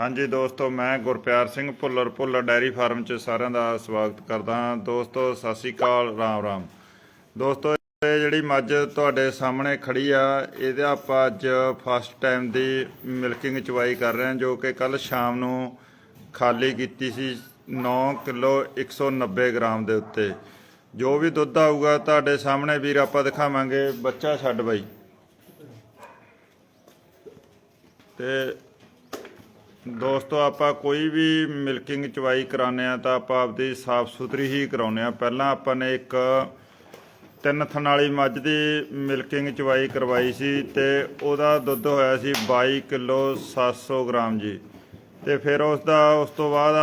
ਹਾਂਜੀ ਦੋਸਤੋ, ਮੈਂ ਗੁਰਪਿਆਰ ਸਿੰਘ ਭੁੱਲਰ ਭੁੱਲਰ ਡੈਰੀ ਫਾਰਮ 'ਚ ਸਾਰਿਆਂ ਦਾ ਸਵਾਗਤ ਕਰਦਾ ਹਾਂ। ਦੋਸਤੋ, ਸਤਿ ਸ਼੍ਰੀ ਅਕਾਲ, ਰਾਮ ਰਾਮ। ਦੋਸਤੋ, ਇਹ ਜਿਹੜੀ ਮੱਝ ਤੁਹਾਡੇ ਸਾਹਮਣੇ ਖੜੀ ਆ, ਇਹਦੇ ਆਪਾਂ ਅੱਜ ਫਸਟ ਟਾਈਮ ਦੀ ਮਿਲਕਿੰਗ ਚਵਾਈ ਕਰ ਰਹੇ ਹਾਂ, ਜੋ ਕਿ ਕੱਲ ਸ਼ਾਮ ਨੂੰ ਖਾਲੀ ਕੀਤੀ ਸੀ 9 ਕਿਲੋ 190 ਗ੍ਰਾਮ ਦੇ ਉੱਤੇ। ਜੋ ਵੀ ਦੁੱਧ ਆਊਗਾ ਤੁਹਾਡੇ ਸਾਹਮਣੇ ਵੀਰ, ਆਪਾਂ ਦਿਖਾਵਾਂਗੇ। ਬੱਚਾ ਛੱਡ ਬਾਈ। ਤੇ ਦੋਸਤੋ, ਆਪਾਂ ਕੋਈ ਵੀ ਮਿਲਕਿੰਗ ਚਵਾਈ ਕਰਾਉਂਦੇ ਆ ਤਾਂ ਆਪਾਂ ਆਪਦੀ ਸਾਫ਼ ਸੁਥਰੀ ਹੀ ਕਰਾਉਂਦੇ ਆ ਪਹਿਲਾਂ ਆਪਾਂ ਨੇ ਇੱਕ ਤਿੰਨ ਥਣ ਵਾਲੀ ਮੱਝ ਦੀ ਮਿਲਕਿੰਗ ਚਵਾਈ ਕਰਵਾਈ ਸੀ ਤੇ ਉਹਦਾ ਦੁੱਧ ਹੋਇਆ ਸੀ 22 ਕਿਲੋ 700 ਗ੍ਰਾਮ ਜੀ। ਤੇ ਫਿਰ ਉਸ ਦਾ, ਉਸ ਤੋਂ ਬਾਅਦ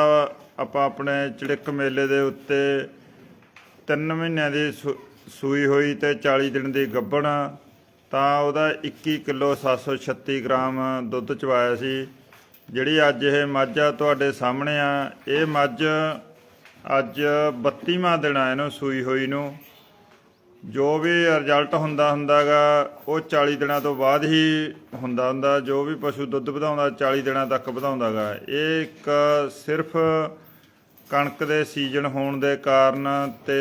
ਆਪਾਂ ਆਪਣੇ ਚੜਿੱਕ ਮੇਲੇ ਦੇ ਉੱਤੇ ਤਿੰਨ ਮਹੀਨਿਆਂ ਦੀ ਸੂ- ਸੂਈ ਹੋਈ ਤੇ 40 ਦਿਨ ਦੀ ਗੱਭਣ, ਤਾਂ ਉਹਦਾ 21 ਕਿਲੋ 736 ਗ੍ਰਾਮ ਦੁੱਧ ਚਵਾਇਆ ਸੀ। ਜਿਹੜੀ ਅੱਜ ਇਹ ਮੱਝ ਆ ਤੁਹਾਡੇ ਸਾਹਮਣੇ ਆ, ਇਹ ਮੱਝ ਅੱਜ 32ਵਾਂ ਦਿਨ ਆ ਇਹਨੂੰ ਸੂਈ ਹੋਈ ਨੂੰ। ਜੋ ਵੀ ਰਿਜ਼ਲਟ ਹੁੰਦਾ ਹੁੰਦਾਗਾ, ਉਹ 40 ਦਿਨਾਂ ਤੋਂ ਬਾਅਦ ਹੀ ਹੁੰਦਾ ਹੁੰਦਾ, ਜੋ ਵੀ ਪਸ਼ੂ ਦੁੱਧ ਵਧਾਉਂਦਾ 40 ਦਿਨਾਂ ਤੱਕ ਵਧਾਉਂਦਾਗਾ। ਇਹ ਇੱਕ ਸਿਰਫ ਕਣਕ ਦੇ ਸੀਜ਼ਨ ਹੋਣ ਦੇ ਕਾਰਨ ਤੇ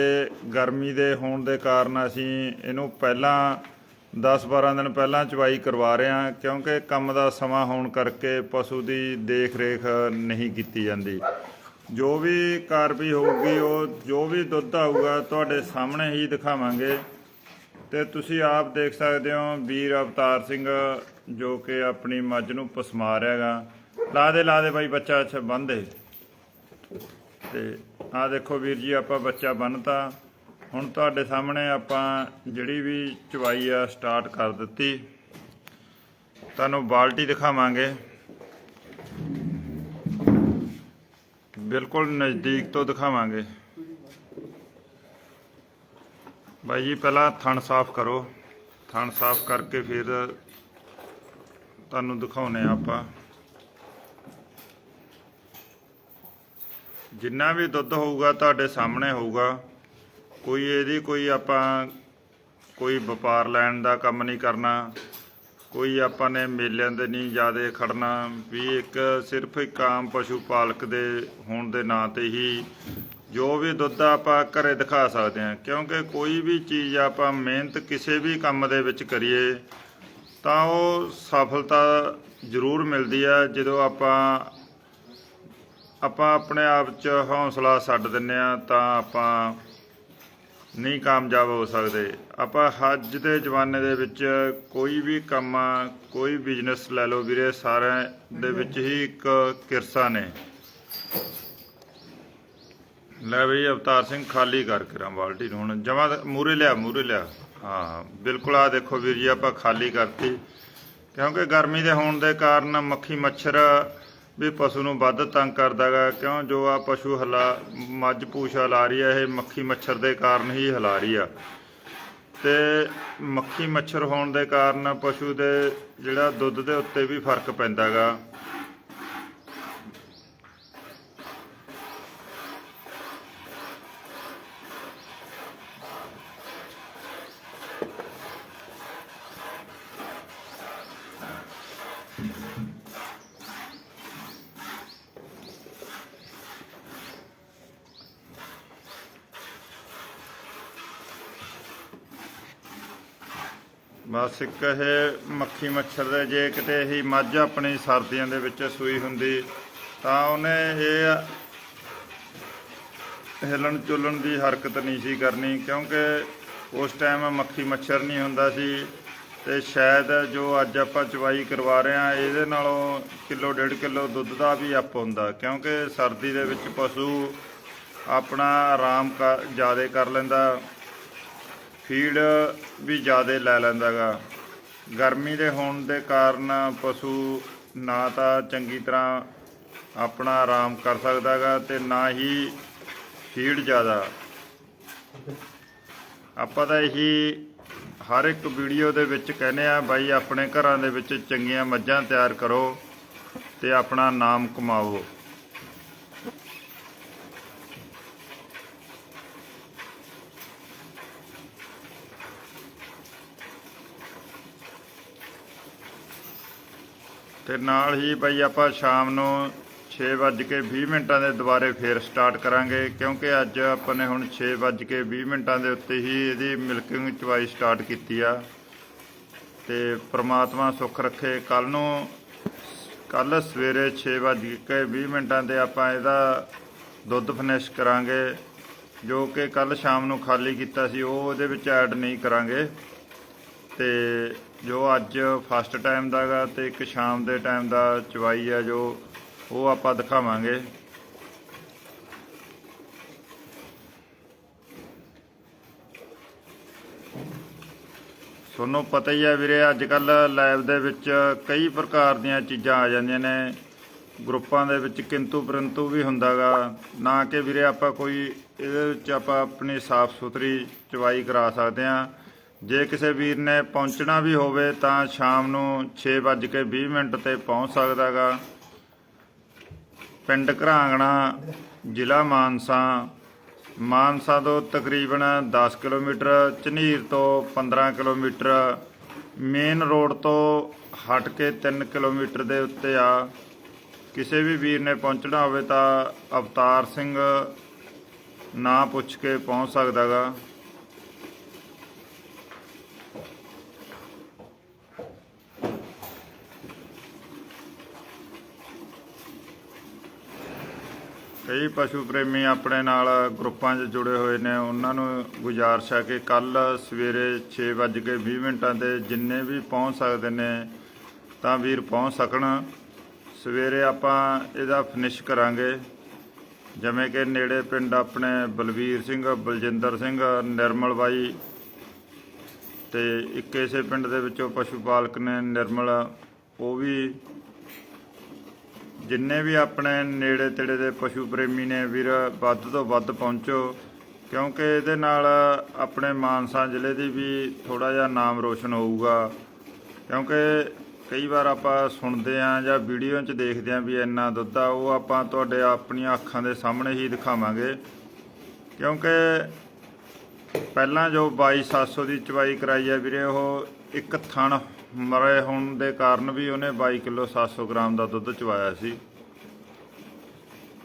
ਗਰਮੀ ਦੇ ਹੋਣ ਦੇ ਕਾਰਨ ਅਸੀਂ ਇਹਨੂੰ ਪਹਿਲਾਂ 10-12 ਦਿਨ ਪਹਿਲਾਂ ਚਵਾਈ ਕਰਵਾ ਰਹੇ ਹਾਂ, ਕਿਉਂਕਿ ਕੰਮ ਦਾ ਸਮਾਂ ਹੋਣ ਕਰਕੇ ਪਸ਼ੂ ਦੀ ਦੇਖ-ਰੇਖ ਨਹੀਂ ਕੀਤੀ ਜਾਂਦੀ। ਜੋ ਵੀ ਕਾਰਵਾਈ ਹੋਊਗੀ, ਉਹ ਜੋ ਵੀ ਦੁੱਧ ਆਊਗਾ, ਤੁਹਾਡੇ ਸਾਹਮਣੇ ਹੀ ਦਿਖਾਵਾਂਗੇ। ਤੇ ਤੁਸੀਂ ਆਪ ਦੇਖ ਸਕਦੇ ਹੋ, ਵੀਰ ਅਵਤਾਰ ਸਿੰਘ, ਜੋ ਕਿ ਆਪਣੀ ਮੱਝ ਨੂੰ ਪਸਮਾ ਰਿਹਾਗਾ ਲਾ ਦੇ ਲਾ ਦੇ ਬਾਈ, ਬੱਚਾ ਅੱਛਾ ਬੰਨ ਦੇ। ਤੇ ਆਹ ਦੇਖੋ ਵੀਰ ਜੀ, ਆਪਾਂ ਬੱਚਾ ਬੰਨਤਾ ਹੁਣ ਤੁਹਾਡੇ ਸਾਹਮਣੇ ਆਪਾਂ ਜਿਹੜੀ ਵੀ ਚਵਾਈ ਆ ਸਟਾਰਟ ਕਰ ਦਿੱਤੀ। ਤੁਹਾਨੂੰ ਬਾਲਟੀ ਦਿਖਾਵਾਂਗੇ। ਬਿਲਕੁਲ ਨਜ਼ਦੀਕ ਤੋਂ ਦਿਖਾਵਾਂਗੇ। ਬਾਈ ਜੀ, ਪਹਿਲਾਂ ਥਣ ਸਾਫ਼ ਕਰੋ। ਥਣ ਸਾਫ਼ ਕਰਕੇ ਫਿਰ ਤੁਹਾਨੂੰ ਦਿਖਾਉਨੇ ਆ ਆਪਾਂ। ਜਿੰਨਾ ਵੀ ਦੁੱਧ ਹੋਊਗਾ ਤੁਹਾਡੇ ਸਾਹਮਣੇ ਹੋਊਗਾ। ਕੋਈ ਇਹਦੀ ਕੋਈ ਆਪਾਂ, ਕੋਈ ਵਪਾਰ ਲੈਣ ਦਾ ਕੰਮ ਨਹੀਂ ਕਰਨਾ, ਕੋਈ ਆਪਾਂ ਨੇ ਮੇਲਿਆਂ ਦੇ ਨਹੀਂ ਜ਼ਿਆਦਾ ਖੜਨਾ, ਵੀ ਇੱਕ ਸਿਰਫ ਇੱਕ ਆਮ ਪਸ਼ੂ ਪਾਲਕ ਦੇ ਹੋਣ ਦੇ ਨਾਂ ਤੇ ਹੀ ਜੋ ਵੀ ਦੁੱਧ ਆਪਾਂ ਘਰੇ ਦਿਖਾ ਸਕਦੇ ਹਾਂ। ਕਿਉਂਕਿ ਕੋਈ ਵੀ ਚੀਜ਼ ਆਪਾਂ ਮਿਹਨਤ ਕਿਸੇ ਵੀ ਕੰਮ ਦੇ ਵਿੱਚ ਕਰੀਏ, ਤਾਂ ਉਹ ਸਫਲਤਾ ਜ਼ਰੂਰ ਮਿਲਦੀ ਆ। ਜਦੋਂ ਆਪਾਂ ਆਪਾਂ ਆਪਣੇ ਆਪ 'ਚ ਹੌਸਲਾ ਛੱਡ ਦਿੰਨੇ ਆ ਤਾਂ ਆਪਾਂ ਨਹੀਂ ਕਾਮਯਾਬ ਹੋ ਸਕਦੇ। ਆਪਾਂ ਅੱਜ ਦੇ ਜ਼ਮਾਨੇ ਦੇ ਵਿੱਚ ਕੋਈ ਵੀ ਕੰਮ, ਕੋਈ ਬਿਜ਼ਨਸ ਲੈ ਲਓ ਵੀਰੇ, ਸਾਰਿਆਂ ਦੇ ਵਿੱਚ ਹੀ ਇੱਕ ਕਿਰਸਾ ਨੇ। ਲੈ ਬਈ ਅਵਤਾਰ ਸਿੰਘ ਖਾਲੀ ਕਰਕੇ ਕਰਾਂ ਬਾਲਟੀ ਨੂੰ ਹੁਣ। ਜਮਾ ਮੂਰੇ ਲਿਆ ਮੂਰੇ ਲਿਆ। ਹਾਂ, ਬਿਲਕੁਲ ਆ ਦੇਖੋ ਵੀਰ ਜੀ, ਆਪਾਂ ਖਾਲੀ ਕਰਤੀ। ਕਿਉਂਕਿ ਗਰਮੀ ਦੇ ਹੋਣ ਦੇ ਕਾਰਨ ਮੱਖੀ ਮੱਛਰ ਵੀ ਪਸ਼ੂ ਨੂੰ ਵੱਧ ਤੰਗ ਕਰਦਾਗਾ, ਕਿਉਂ ਜੋ ਆ ਪਸ਼ੂ ਹਲਾ, ਮੱਝ ਪੂਛ ਹਲਾ ਰਹੀ ਆ, ਇਹ ਮੱਖੀ ਮੱਛਰ ਦੇ ਕਾਰਨ ਹੀ ਹਲਾ ਰਹੀ ਆ। ਤੇ ਮੱਖੀ ਮੱਛਰ ਹੋਣ ਦੇ ਕਾਰਨ ਪਸ਼ੂ ਦੇ ਜਿਹੜਾ ਦੁੱਧ ਦੇ ਉੱਤੇ ਵੀ ਫ਼ਰਕ ਪੈਂਦਾਗਾ। ਬਸ ਇੱਕ ਇਹ ਮੱਖੀ ਮੱਛਰ ਦੇ ਜੇ ਕਿਤੇ ਇਹ ਮੱਝ ਆਪਣੀ ਸਰਦੀਆਂ ਦੇ ਵਿੱਚ ਸੂਈ ਹੁੰਦੀ, ਤਾਂ ਉਹਨੇ ਇਹ ਹਿਲਣ ਚੁਲਣ ਦੀ ਹਰਕਤ ਨਹੀਂ ਸੀ ਕਰਨੀ, ਕਿਉਂਕਿ ਉਸ ਟਾਈਮ ਮੱਖੀ ਮੱਛਰ ਨਹੀਂ ਹੁੰਦਾ ਸੀ ਤੇ ਸ਼ਾਇਦ ਜੋ ਅੱਜ ਆਪਾਂ ਚਵਾਈ ਕਰਵਾ ਰਹੇ ਹਾਂ, ਇਹਦੇ ਨਾਲੋਂ ਕਿਲੋ ਡੇਢ ਕਿਲੋ ਦੁੱਧ ਦਾ ਵੀ ਅਪ ਹੁੰਦਾ, ਕਿਉਂਕਿ ਸਰਦੀ ਦੇ ਵਿੱਚ ਪਸ਼ੂ ਆਪਣਾ ਆਰਾਮ ਜ਼ਿਆਦਾ ਕਰ ਲੈਂਦਾ। ਫੀਡ ਵੀ ਜ਼ਿਆਦਾ ਲੈ ਲੈਂਦਾਗਾ। ਗਰਮੀ ਦੇ ਹੋਣ ਦੇ ਕਾਰਨ ਪਸ਼ੂ ਨਾ ਤਾਂ ਚੰਗੀ ਤਰ੍ਹਾਂ ਆਪਣਾ ਆਰਾਮ ਕਰ ਸਕਦਾਗਾ ਤੇ ਨਾ ਹੀ ਫੀਡ ਜ਼ਿਆਦਾ। ਆਪਾਂ ਤਾਂ ਇਹੀ ਹਰ ਇੱਕ ਵੀਡੀਓ ਦੇ ਵਿੱਚ ਕਹਿੰਦੇ ਆ, ਬਾਈ, ਆਪਣੇ ਘਰਾਂ ਦੇ ਵਿੱਚ ਚੰਗੀਆਂ ਮੱਝਾਂ ਤਿਆਰ ਕਰੋ ਤੇ ਆਪਣਾ ਨਾਮ ਕਮਾਓ। ਤੇ ਨਾਲ ਹੀ ਬਈ ਆਪਾਂ ਸ਼ਾਮ ਨੂੰ 6:20 ਮਿੰਟਾਂ ਦੇ ਦੁਬਾਰੇ ਫੇਰ ਸਟਾਰਟ ਕਰਾਂਗੇ, ਕਿਉਂਕਿ ਅੱਜ ਆਪਾਂ ਨੇ ਹੁਣ 6:20 ਮਿੰਟਾਂ ਦੇ ਉੱਤੇ ਹੀ ਇਹਦੀ ਮਿਲਕਿੰਗ ਚਵਾਈ ਸਟਾਰਟ ਕੀਤੀ ਆ। ਤੇ ਪ੍ਰਮਾਤਮਾ ਸੁੱਖ ਰੱਖੇ ਕੱਲ ਨੂੰ ਕੱਲ ਸਵੇਰੇ 6:20 ਮਿੰਟਾਂ ਤੇ ਆਪਾਂ ਇਹਦਾ ਦੁੱਧ ਫਿਨਿਸ਼ ਕਰਾਂਗੇ, ਜੋ ਕਿ ਕੱਲ ਸ਼ਾਮ ਨੂੰ ਖਾਲੀ ਕੀਤਾ ਸੀ, ਉਹ ਉਹਦੇ ਵਿੱਚ ਐਡ ਨਹੀਂ ਕਰਾਂਗੇ। ਤੇ ਜੋ ਅੱਜ ਫਸਟ ਟਾਈਮ ਦਾ ਦਾਗਾ ਤੇ ਇੱਕ ਸ਼ਾਮ ਦੇ ਟਾਈਮ ਦਾ ਚਵਾਈ ਆ ਜੋ ਉਹ ਆਪਾਂ ਦਿਖਾਵਾਂਗੇ। ਤੁਹਾਨੂੰ ਪਤਾ ਹੀ ਹੈ ਵੀਰੇ ਅੱਜ ਕੱਲ ਲਾਈਵ ਦੇ ਵਿੱਚ ਕਈ ਪ੍ਰਕਾਰ ਦੀਆਂ ਚੀਜ਼ਾਂ ਆ ਜਾਂਦੀਆਂ ਨੇ। ਗਰੁੱਪਾਂ ਦੇ ਵਿੱਚ ਕਿੰਤੂ ਪਰੰਤੂ ਵੀ ਹੁੰਦਾਗਾ ਨਾ ਕਿ ਵੀਰੇ ਆਪਾਂ ਕੋਈ ਇਹਦੇ ਵਿੱਚ ਆਪਾਂ ਆਪਣੀ ਸਾਫ਼ ਸੁਥਰੀ ਚਵਾਈ ਕਰਾ ਸਕਦੇ ਆ। ਜੇ ਕਿਸੇ ਵੀਰ ਨੇ ਪਹੁੰਚਣਾ ਵੀ ਹੋਵੇ ਤਾਂ ਸ਼ਾਮ ਨੂੰ 6:20 ਮਿੰਟ ਤੇ ਪਹੁੰਚ ਸਕਦਾਗਾ ਪਿੰਡ ਘਰਾਂਗਣਾ, ਜ਼ਿਲ੍ਹਾ ਮਾਨਸਾ। ਮਾਨਸਾ ਤੋਂ ਤਕਰੀਬਨ 10 ਕਿਲੋਮੀਟਰ, ਝਨੀਰ ਤੋਂ 15 ਕਿਲੋਮੀਟਰ। ਮੇਨ ਰੋਡ ਤੋਂ ਹਟ ਕੇ 3 ਕਿਲੋਮੀਟਰ ਦੇ ਉੱਤੇ ਆ। ਕਿਸੇ ਵੀ ਵੀਰ ਨੇ ਪਹੁੰਚਣਾ ਹੋਵੇ ਤਾਂ ਅਵਤਾਰ ਸਿੰਘ ਨਾਂ ਪੁੱਛ ਕੇ ਪਹੁੰਚ ਸਕਦਾਗਾ ਕਈ ਪਸ਼ੂ ਪ੍ਰੇਮੀ ਆਪਣੇ ਨਾਲ ਗਰੁੱਪਾਂ 'ਚ ਜੁੜੇ ਹੋਏ ਨੇ। ਉਹਨਾਂ ਨੂੰ ਗੁਜ਼ਾਰਿਸ਼ ਹੈ ਕਿ ਕੱਲ ਸਵੇਰੇ 6:20 ਮਿੰਟਾਂ ਤੇ ਜਿੰਨੇ ਵੀ ਪਹੁੰਚ ਸਕਦੇ ਨੇ ਤਾਂ ਵੀਰ ਪਹੁੰਚ ਸਕਣ। ਸਵੇਰੇ ਆਪਾਂ ਇਹਦਾ ਫਿਨਿਸ਼ ਕਰਾਂਗੇ। ਜਿਵੇਂ ਕਿ ਨੇੜੇ ਪਿੰਡ ਆਪਣੇ ਬਲਵੀਰ ਸਿੰਘ, ਬਲਜਿੰਦਰ ਸਿੰਘ, ਨਿਰਮਲ ਬਾਈ ਤੇ ਇੱਕ ਇਸੇ ਪਿੰਡ ਦੇ ਵਿੱਚੋਂ ਪਸ਼ੂ ਪਾਲਕ ਨੇ ਨਿਰਮਲ। ਉਹ ਵੀ ਜਿੰਨੇ ਵੀ ਆਪਣੇ ਨੇੜੇ ਤੇੜੇ ਦੇ ਪਸ਼ੂ ਪ੍ਰੇਮੀ ਨੇ ਵੀਰ, ਵੱਧ ਤੋਂ ਵੱਧ ਪਹੁੰਚੋ, ਕਿਉਂਕਿ ਇਹਦੇ ਨਾਲ ਆਪਣੇ ਮਾਨਸਾ ਜ਼ਿਲ੍ਹੇ ਦੀ ਵੀ ਥੋੜਾ ਜਿਹਾ ਨਾਮ ਰੋਸ਼ਨ ਹੋਊਗਾ। ਕਿਉਂਕਿ ਕਈ ਵਾਰ ਆਪਾਂ ਸੁਣਦੇ ਆਂ ਜਾਂ ਵੀਡੀਓ 'ਚ ਦੇਖਦੇ ਆਂ ਵੀ ਇੰਨਾ ਦੁੱਧ ਆ, ਉਹ ਆਪਾਂ ਤੁਹਾਡੇ ਆਪਣੀਆਂ ਅੱਖਾਂ ਦੇ ਸਾਹਮਣੇ ਹੀ ਦਿਖਾਵਾਂਗੇ। ਕਿਉਂਕਿ ਪਹਿਲਾਂ ਜੋ 22700 ਦੀ ਚਵਾਈ ਕਰਾਈ ਆ ਵੀਰੇ, ਉਹ ਇੱਕ ਥਣ ਮਰੇ ਹੋਣ ਦੇ ਕਾਰਨ ਵੀ ਉਹਨੇ 22 ਕਿਲੋ 700 ਗ੍ਰਾਮ ਦਾ ਦੁੱਧ ਚਵਾਇਆ ਸੀ।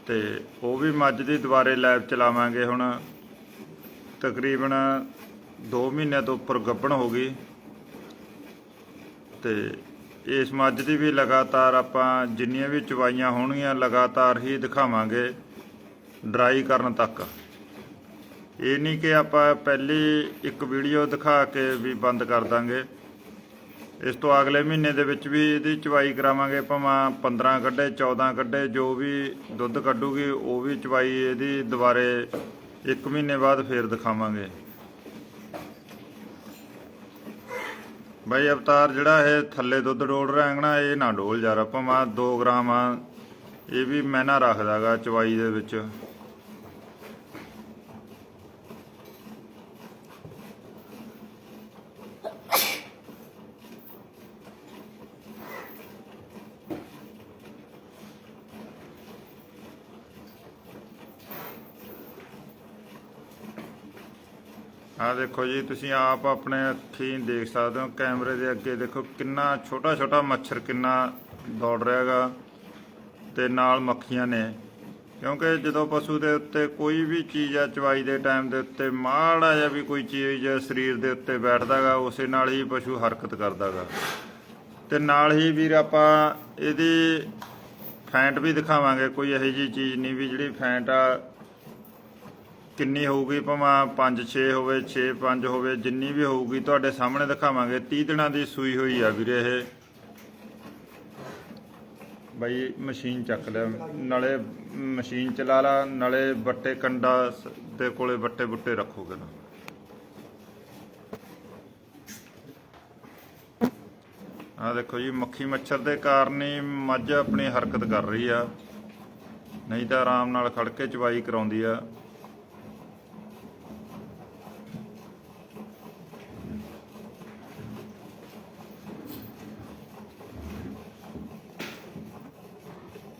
ਤੇ ਉਹ ਵੀ ਮੱਝ ਦੀ ਦੁਬਾਰੇ ਲੈਬ ਚਲਾਵਾਂਗੇ ਹੁਣ। ਤਕਰੀਬਨ 2 ਮਹੀਨਿਆਂ ਤੋਂ ਉੱਪਰ ਗੱਭਣ ਹੋ ਗਈ। ਤੇ ਇਸ ਮੱਝ ਦੀ ਵੀ ਲਗਾਤਾਰ ਆਪਾਂ ਜਿੰਨੀਆਂ ਵੀ ਚਵਾਈਆਂ ਹੋਣਗੀਆਂ, ਲਗਾਤਾਰ ਹੀ ਦਿਖਾਵਾਂਗੇ ਡਰਾਈ ਕਰਨ ਤੱਕ। ਇਹ ਨਹੀਂ ਕਿ ਆਪਾਂ ਪਹਿਲੀ ਇੱਕ ਵੀਡੀਓ ਦਿਖਾ ਕੇ ਵੀ ਬੰਦ ਕਰ ਦਾਂਗੇ। ਇਸ ਤੋਂ ਅਗਲੇ ਮਹੀਨੇ ਦੇ ਵਿੱਚ ਵੀ ਇਹਦੀ ਚਵਾਈ ਕਰਾਵਾਂਗੇ, ਭਾਵੇਂ 15 ਕੱਢੇ 14 ਕੱਢੇ, ਜੋ ਵੀ ਦੁੱਧ ਕੱਢੂਗੀ, ਉਹ ਵੀ ਚਵਾਈ ਇਹਦੀ ਦੁਬਾਰੇ 1 ਮਹੀਨੇ ਬਾਅਦ ਫੇਰ ਦਿਖਾਵਾਂਗੇ। ਬਾਈ ਅਵਤਾਰ, ਜਿਹੜਾ ਇਹ ਥੱਲੇ ਦੁੱਧ ਡੋਲ ਰਿਹਾ ਹੈਗਾ ਇਹ ਨਾ ਡੋਲ ਰਿਹਾ ਭਾਵੇਂ 2 ਗ੍ਰਾਮ ਆ, ਇਹ ਵੀ ਮਹਿਨਾ ਰੱਖਦਾਗਾ ਚਵਾਈ ਦੇ ਵਿੱਚ। ਦੇਖੋ ਜੀ, ਤੁਸੀਂ ਆਪ ਆਪਣੇ ਅੱਖੀਂ ਦੇਖ ਸਕਦੇ ਹੋ, ਕੈਮਰੇ ਦੇ ਅੱਗੇ ਦੇਖੋ ਕਿੰਨਾ ਛੋਟਾ ਛੋਟਾ ਮੱਛਰ ਕਿੰਨਾ ਦੌੜ ਰਿਹਾਗਾ ਤੇ ਨਾਲ ਮੱਖੀਆਂ ਨੇ। ਕਿਉਂਕਿ ਜਦੋਂ ਪਸ਼ੂ ਦੇ ਉੱਤੇ ਕੋਈ ਵੀ ਚੀਜ਼ ਆ, ਚਵਾਈ ਦੇ ਟਾਈਮ ਦੇ ਉੱਤੇ ਮਾੜਾ ਜਿਹਾ ਵੀ ਕੋਈ ਚੀਜ਼ ਸਰੀਰ ਦੇ ਉੱਤੇ ਬੈਠਦਾਗਾ ਉਸੇ ਨਾਲ ਹੀ ਪਸ਼ੂ ਹਰਕਤ ਕਰਦਾਗਾ ਤੇ ਨਾਲ ਹੀ ਵੀਰ ਆਪਾਂ ਇਹਦੀ ਫੈਂਟ ਵੀ ਦਿਖਾਵਾਂਗੇ, ਕੋਈ ਇਹੋ ਜੀ ਚੀਜ਼ ਨਹੀਂ ਵੀ ਜਿਹੜੀ ਫੈਂਟ ਆ ਕਿੰਨੀ ਹੋਊਗੀ? ਭਾਵੇਂ 5 6 ਹੋਵੇ 6 5 ਹੋਵੇ, ਜਿੰਨੀ ਵੀ ਹੋਊਗੀ, ਤੁਹਾਡੇ ਸਾਹਮਣੇ ਦਿਖਾਵਾਂਗੇ। 30 ਦਿਨਾਂ ਦੀ ਸੂਈ ਹੋਈ ਆ ਵੀਰੇ ਇਹ। ਬਾਈ, ਮਸ਼ੀਨ ਚੱਕ ਲਿਆ। ਨਾਲੇ ਮਸ਼ੀਨ ਚਲਾ ਲਾ, ਨਾਲੇ ਬੱਟੇ ਕੰਡਾ ਦੇ ਕੋਲੇ ਬੱਟੇ ਬੁੱਟੇ ਰੱਖੋਗੇ ਨਾ। ਆ ਦੇਖੋ ਜੀ, ਮੱਖੀ ਮੱਛਰ ਦੇ ਕਾਰਨ ਹੀ ਮੱਝ ਆਪਣੀ ਹਰਕਤ ਕਰ ਰਹੀ ਆ। ਨਹੀਂ ਤਾਂ ਆਰਾਮ ਨਾਲ ਖੜ ਕੇ ਚਵਾਈ ਕਰਾਉਂਦੀ ਆ।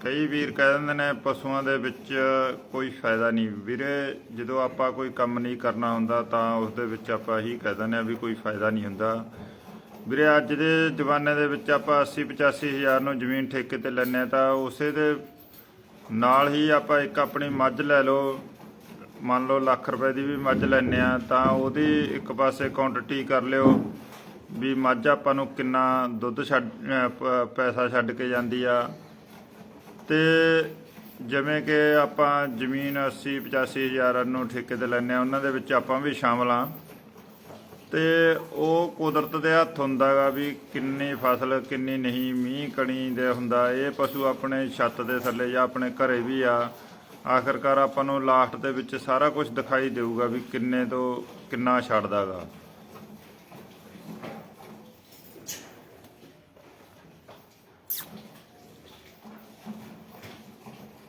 ਕਈ ਵੀਰ ਕਹਿ ਦਿੰਦੇ ਨੇ ਪਸ਼ੂਆਂ ਦੇ ਵਿੱਚ ਕੋਈ ਫਾਇਦਾ ਨਹੀਂ। ਵੀਰੇ, ਜਦੋਂ ਆਪਾਂ ਕੋਈ ਕੰਮ ਨਹੀਂ ਕਰਨਾ ਹੁੰਦਾ ਤਾਂ ਉਸ ਦੇ ਵਿੱਚ ਆਪਾਂ ਇਹੀ ਕਹਿ ਦਿੰਦੇ ਆ ਵੀ ਕੋਈ ਫਾਇਦਾ ਨਹੀਂ ਹੁੰਦਾ। ਵੀਰੇ, ਅੱਜ ਦੇ ਜ਼ਮਾਨੇ ਦੇ ਵਿੱਚ ਆਪਾਂ 80 85 ਹਜ਼ਾਰ ਨੂੰ ਜ਼ਮੀਨ ਠੇਕੇ ਤੇ ਲੈਂਦੇ ਹਾਂ ਤਾਂ ਉਸੇ ਦੇ ਨਾਲ ਹੀ ਆਪਾਂ ਇੱਕ ਆਪਣੀ ਮੱਝ ਲੈ ਲਓ। ਮੰਨ ਲਓ ਲੱਖ ਰੁਪਏ ਦੀ ਵੀ ਮੱਝ ਲੈਂਦੇ ਆ ਤਾਂ ਉਹਦੀ ਇੱਕ ਪਾਸੇ ਕੁਆਂਟੀਟੀ ਕਰ ਲਿਓ ਵੀ ਮੱਝ ਆਪਾਂ ਨੂੰ ਕਿੰਨਾ ਦੁੱਧ ਛੱਡ ਪੈਸਾ ਛੱਡ ਕੇ ਜਾਂਦੀ ਆ। ਤੇ ਜਿਵੇਂ ਕਿ ਆਪਾਂ ਜ਼ਮੀਨ 80 85 ਹਜ਼ਾਰ ਨੂੰ ਠੇਕੇ ਤੇ ਲੈਂਦੇ ਆ ਉਹਨਾਂ ਦੇ ਵਿੱਚ ਆਪਾਂ ਵੀ ਸ਼ਾਮਲ ਆ ਤੇ ਉਹ ਕੁਦਰਤ ਦੇ ਹੱਥ ਹੁੰਦਾਗਾ ਵੀ ਕਿੰਨੀ ਫਸਲ, ਕਿੰਨੀ ਨਹੀਂ, ਮੀਂਹ, ਕਣੀ ਦੇ ਹੁੰਦਾ। ਇਹ ਪਸ਼ੂ ਆਪਣੇ ਛੱਤ ਦੇ ਥੱਲੇ ਜਾਂ ਆਪਣੇ ਘਰੇ ਵੀ ਆ। ਆਖਰਕਾਰ ਆਪਾਂ ਨੂੰ ਲਾਸਟ ਦੇ ਵਿੱਚ ਸਾਰਾ ਕੁਝ ਦਿਖਾਈ ਦੇਊਗਾ ਵੀ ਕਿੰਨੇ ਤੋਂ ਕਿੰਨਾ ਛੱਡਦਾਗਾ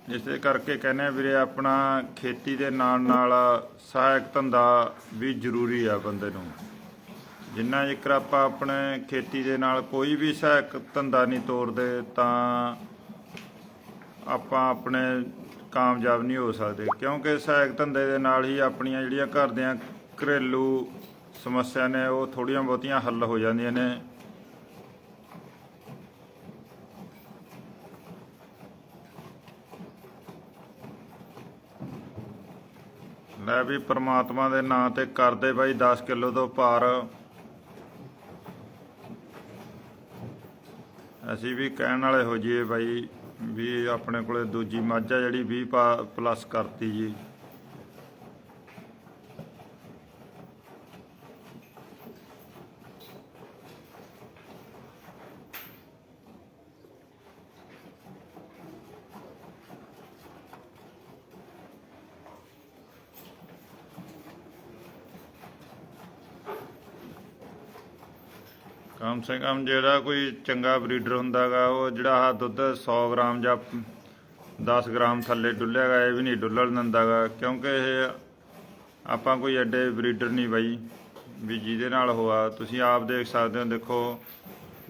ਇਸੇ ਕਰਕੇ ਕਹਿੰਦੇ ਆ ਵੀਰੇ, ਆਪਣਾ ਖੇਤੀ ਦੇ ਨਾਲ ਨਾਲ ਸਹਾਇਕ ਧੰਦਾ ਵੀ ਜ਼ਰੂਰੀ ਆ ਬੰਦੇ ਨੂੰ। ਜਿੰਨਾ ਜੇਕਰ ਆਪਾਂ ਆਪਣੇ ਖੇਤੀ ਦੇ ਨਾਲ ਕੋਈ ਵੀ ਸਹਾਇਕ ਧੰਦਾ ਨਹੀਂ ਤੋਰਦੇ, ਤਾਂ ਆਪਾਂ ਆਪਣੇ ਕਾਮਯਾਬ ਨਹੀਂ ਹੋ ਸਕਦੇ। ਕਿਉਂਕਿ ਸਹਾਇਕ ਧੰਦੇ ਦੇ ਨਾਲ ਹੀ ਆਪਣੀਆਂ ਜਿਹੜੀਆਂ ਘਰ ਦੀਆਂ ਘਰੇਲੂ ਸਮੱਸਿਆ ਨੇ, ਉਹ ਥੋੜੀਆਂ ਬਹੁਤੀਆਂ ਹੱਲ ਹੋ ਜਾਂਦੀਆਂ ਨੇ। ਲੈ ਵੀ ਪ੍ਰਮਾਤਮਾ ਦੇ ਨਾਂ ਤੇ ਕਰਦੇ ਬਾਈ 10 ਕਿਲੋ ਤੋਂ ਪਾਰ। ਅਸੀਂ ਵੀ ਕਹਿਣ ਵਾਲੇ ਹੋ ਜੀਏ ਬਾਈ ਵੀ ਆਪਣੇ ਕੋਲੇ ਦੂਜੀ ਮੱਝ ਆ ਜਿਹੜੀ 20 ਪਲੱਸ ਕਰਤੀ ਜੀ। ਕਮ ਸੇ ਕਮ ਜਿਹੜਾ ਕੋਈ ਚੰਗਾ ਬਰੀਡਰ ਹੁੰਦਾਗਾ, ਉਹ ਜਿਹੜਾ ਆਹ ਦੁੱਧ 100 ਗ੍ਰਾਮ ਜਾਂ 10 ਗ੍ਰਾਮ ਥੱਲੇ ਡੁੱਲਿਆਗਾ, ਇਹ ਵੀ ਨਹੀਂ ਡੁੱਲਣ ਦਿੰਦਾਗਾ, ਕਿਉਂਕਿ ਇਹ ਆਪਾਂ ਕੋਈ ਐਡੇ ਬਰੀਡਰ ਨਹੀਂ ਬਾਈ, ਵੀ ਜਿਹਦੇ ਨਾਲ ਹੋਆ। ਤੁਸੀਂ ਆਪ ਦੇਖ ਸਕਦੇ ਹੋ, ਦੇਖੋ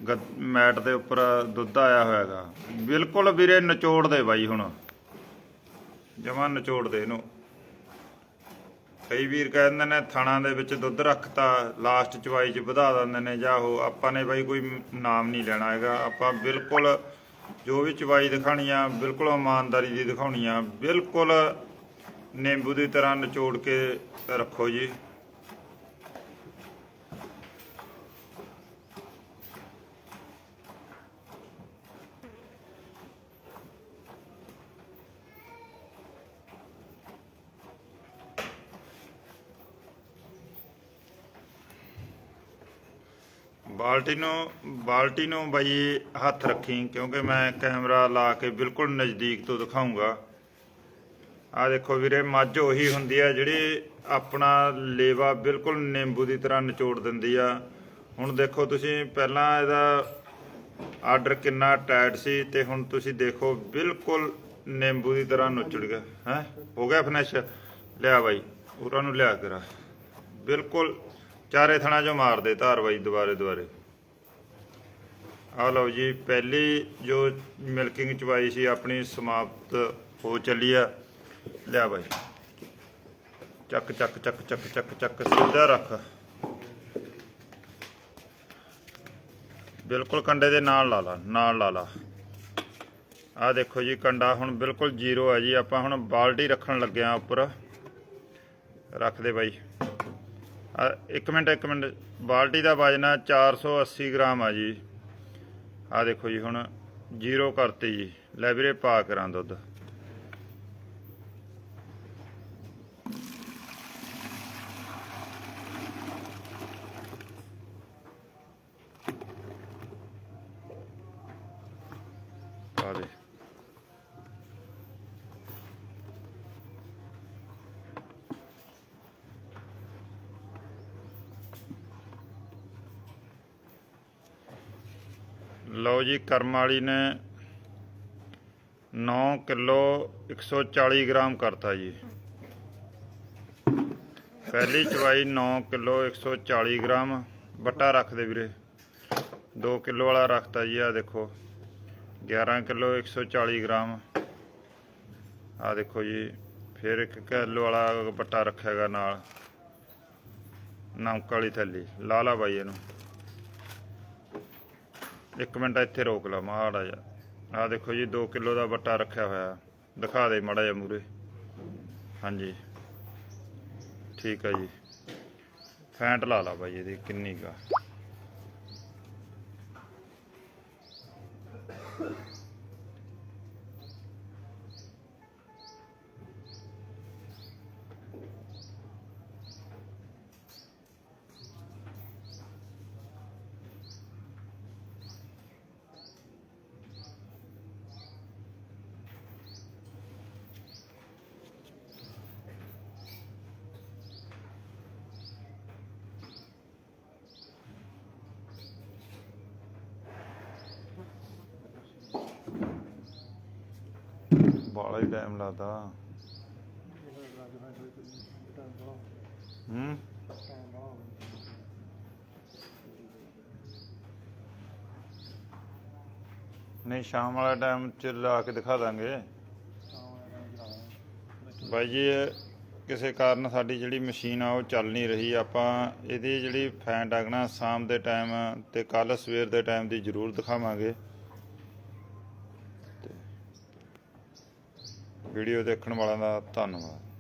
ਗੱਦ- ਮੈਟ ਦੇ ਉੱਪਰ ਦੁੱਧ ਆਇਆ ਹੋਇਆਗਾ। ਬਿਲਕੁਲ ਵੀਰੇ ਨਿਚੋੜ ਦੇ ਬਾਈ ਹੁਣ। ਜਮਾਂ ਨਿਚੋੜ ਦੇ ਇਹਨੂੰ। ਕਈ ਵੀਰ ਕਹਿੰਦੇ ਨੇ ਥਣਾ ਦੇ ਵਿੱਚ ਦੁੱਧ ਰੱਖਤਾ ਲਾਸਟ ਚਵਾਈ 'ਚ ਵਧਾ ਦਿੰਦੇ ਨੇ ਜਾਂ ਉਹ ਆਪਾਂ ਨੇ ਬਾਈ ਕੋਈ ਨਾਮ ਨਹੀਂ ਲੈਣਾ ਹੈਗਾ। ਆਪਾਂ ਬਿਲਕੁਲ ਜੋ ਵੀ ਚਵਾਈ ਦਿਖਾਣੀ ਆ ਬਿਲਕੁਲ ਇਮਾਨਦਾਰੀ ਦੀ ਦਿਖਾਉਣੀ ਆ ਬਿਲਕੁਲ ਨਿੰਬੂ ਦੀ ਤਰ੍ਹਾਂ ਨਿਚੋੜ ਕੇ ਰੱਖੋ ਜੀ। ਬਾਲਟੀ ਨੂੰ ਬਾਲਟੀ ਨੂੰ ਬਾਈ ਹੱਥ ਰੱਖੀ, ਕਿਉਂਕਿ ਮੈਂ ਕੈਮਰਾ ਲਾ ਕੇ ਬਿਲਕੁਲ ਨਜ਼ਦੀਕ ਤੋਂ ਦਿਖਾਉਂਗਾ ਆ ਦੇਖੋ ਵੀਰੇ, ਮੱਝ ਉਹੀ ਹੁੰਦੀ ਆ ਜਿਹੜੀ ਆਪਣਾ ਲੇਵਾ ਬਿਲਕੁਲ ਨਿੰਬੂ ਦੀ ਤਰ੍ਹਾਂ ਨਿਚੋੜ ਦਿੰਦੀ ਆ। ਹੁਣ ਦੇਖੋ ਤੁਸੀਂ, ਪਹਿਲਾਂ ਇਹਦਾ ਆਰਡਰ ਕਿੰਨਾ ਟਾਈਟ ਸੀ ਤੇ ਹੁਣ ਤੁਸੀਂ ਦੇਖੋ ਬਿਲਕੁਲ ਨਿੰਬੂ ਦੀ ਤਰ੍ਹਾਂ ਨੁਚੜ ਗਿਆ। ਹੈ? ਹੋ ਗਿਆ ਫਿਨਿਸ਼? ਲਿਆ ਬਾਈ ਉਹਨਾਂ ਨੂੰ ਲਿਆ ਕਰਾ। ਬਿਲਕੁਲ ਚਾਰੇ ਥਣਾ ਚੋਂ ਮਾਰਦੇ ਧਾਰ ਬਾਈ ਦੁਬਾਰੇ ਦੁਬਾਰੇ। ਆ ਲਓ ਜੀ, ਪਹਿਲੀ ਜੋ ਮਿਲਕਿੰਗ ਚਵਾਈ ਸੀ, ਆਪਣੀ ਸਮਾਪਤ ਹੋ ਚੱਲੀ ਆ। ਲਿਆ ਬਾਈ। ਚੱਕ ਚੱਕ ਚੱਕ ਚੱਕ ਚੱਕ ਚੱਕ, ਸਿੱਧਾ ਰੱਖ। ਬਿਲਕੁਲ ਕੰਡੇ ਦੇ ਨਾਲ ਲਾ ਲਾ, ਨਾਲ ਲਾ ਲਾ। ਆ ਦੇਖੋ ਜੀ, ਕੰਡਾ ਹੁਣ ਬਿਲਕੁਲ ਜ਼ੀਰੋ ਹੈ ਜੀ। ਆਪਾਂ ਹੁਣ ਬਾਲਟੀ ਰੱਖਣ ਲੱਗੇ ਆ ਉੱਪਰ। ਰੱਖ ਦੇ ਬਾਈ। ਇੱਕ ਮਿੰਟ ਇੱਕ ਮਿੰਟ। ਬਾਲਟੀ ਦਾ ਵਜਨ ਆ 480 ਗ੍ਰਾਮ ਆ ਜੀ। ਆ ਦੇਖੋ ਜੀ ਹੁਣ ਜ਼ੀਰੋ ਕਰਤੀ ਜੀ। ਲੈ ਵੀਰੇ, ਪਾ ਕਰਾਂ ਦੁੱਧ ਪਾ ਦੇ ਲਓ ਜੀ, ਕਰਮ ਵਾਲੀ ਨੇ 9 ਕਿਲੋ 140 ਗ੍ਰਾਮ ਕਰਤਾ ਜੀ। ਪਹਿਲੀ ਚਵਾਈ 9 ਕਿਲੋ 140 ਗ੍ਰਾਮ। ਬੱਟਾ ਰੱਖ ਦੇ ਵੀਰੇ। 2 ਕਿਲੋ ਵਾਲਾ ਰੱਖਤਾ ਜੀ ਆ ਦੇਖੋ। 11 ਕਿਲੋ 140 ਗ੍ਰਾਮ। ਆ ਦੇਖੋ ਜੀ, ਫਿਰ 1 ਕਿਲੋ ਵਾਲਾ ਬੱਟਾ ਰੱਖਿਆਗਾ ਨਾਲ। ਨਮਕ ਵਾਲੀ ਥੈਲੀ। ਲਾ ਲਾ ਬਾਈ ਇਹਨੂੰ। ਇੱਕ ਮਿੰਟ ਇੱਥੇ ਰੋਕ ਲਾ, ਮਾੜਾ ਜਾ ਆ ਦੇਖੋ ਜੀ 2 ਕਿਲੋ ਦਾ ਬੱਟਾ ਰੱਖਿਆ ਹੋਇਆ। ਦਿਖਾ ਦੇ ਮਾੜਾ ਜਿਹਾ ਮੂਰੇ। ਹਾਂਜੀ। ਠੀਕ ਆ ਜੀ। ਫੈਂਟ ਲਾ ਲਾ ਬਾਈ ਇਹਦੀ, ਕਿੰਨੀ ਕਾ ਬਾਲਾ ਹੀ ਟਾਈਮ ਲੱਗਦਾ। ਹੂੰ? ਨਹੀਂ, ਸ਼ਾਮ ਵਾਲਾ ਟਾਈਮ ਚ ਲਾ ਕੇ ਦਿਖਾ ਦਾਂਗੇ। ਬਾਈ ਜੀ, ਕਿਸੇ ਕਾਰਨ ਸਾਡੀ ਜਿਹੜੀ ਮਸ਼ੀਨ ਆ, ਉਹ ਚੱਲ ਨਹੀਂ ਰਹੀ। ਆਪਾਂ ਇਹਦੀ ਜਿਹੜੀ ਫੈਨ ਡਾਗਣਾ ਸ਼ਾਮ ਦੇ ਟਾਈਮ ਤੇ ਕੱਲ ਸਵੇਰ ਦੇ ਟਾਈਮ ਦੀ ਜ਼ਰੂਰ ਦਿਖਾਵਾਂਗੇ। ਵੀਡੀਓ ਦੇਖਣ ਵਾਲਿਆਂ ਦਾ ਧੰਨਵਾਦ।